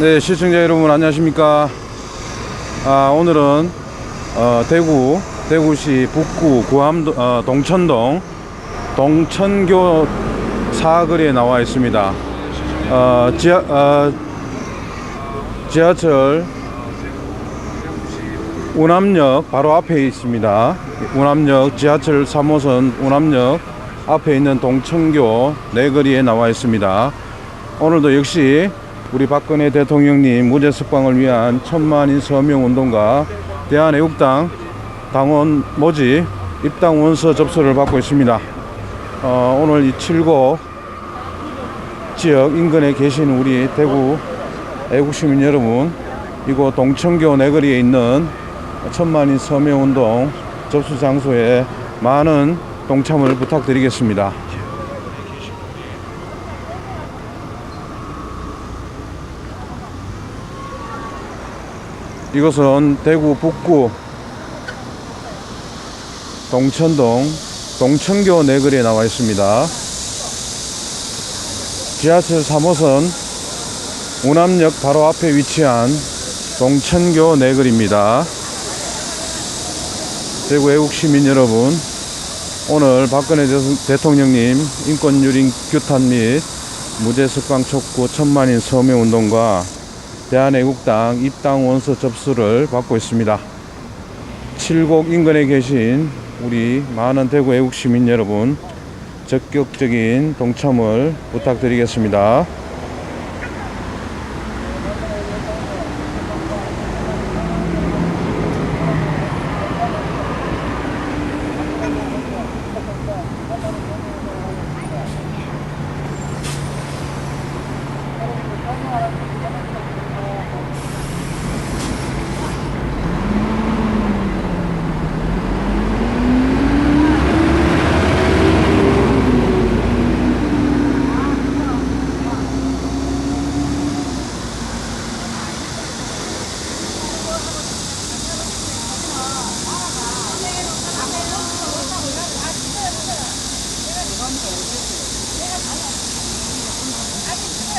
네, 시청자 여러분 안녕하십니까? 아, 오늘은 어, 대구 대구시 북구 구암 어, 동천동 동천교 사거리에 나와 있습니다. 어, 지하 어, 지하철 운암역 바로 앞에 있습니다. 운암역 지하철 3호선 운암역 앞에 있는 동천교 내거리에 나와 있습니다. 오늘도 역시 우리 박근혜 대통령님 무죄 석방을 위한 천만인 서명 운동과 대한애국당 당원 모집 입당 원서 접수를 받고 있습니다. 어, 오늘 이 칠곡 지역 인근에 계신 우리 대구 애국 시민 여러분, 이곳 동천교 내거리에 있는 천만인 서명 운동 접수 장소에 많은 동참을 부탁드리겠습니다. 이곳은 대구 북구 동천동 동천교 내거리에 나와 있습니다. 지하철 3호선 운암역 바로 앞에 위치한 동천교 내거리입니다. 대구 애국 시민 여러분, 오늘 박근혜 대- 대통령님 인권 유린 규탄 및 무죄 석방 촉구 천만인 서명 운동과 대한애국당 입당 원서 접수를 받고 있습니다. 칠곡 인근에 계신 우리 많은 대구 애국 시민 여러분 적극적인 동참을 부탁드리겠습니다.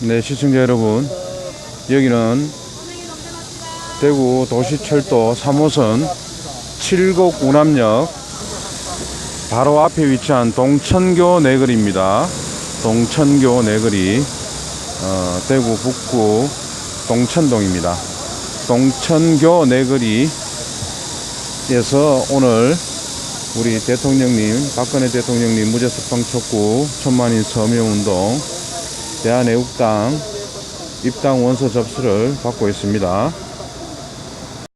네, 시청자 여러분. 여기는 대구 도시철도 3호선 칠곡 운암역 바로 앞에 위치한 동천교 내거리입니다. 동천교 내거리 어, 대구 북구 동천동입니다. 동천교 내거리에서 오늘 우리 대통령님 박근혜 대통령님 무죄 석방 촉구 천만인 서명 운동 대한애국당 입당 원서 접수를 받고 있습니다.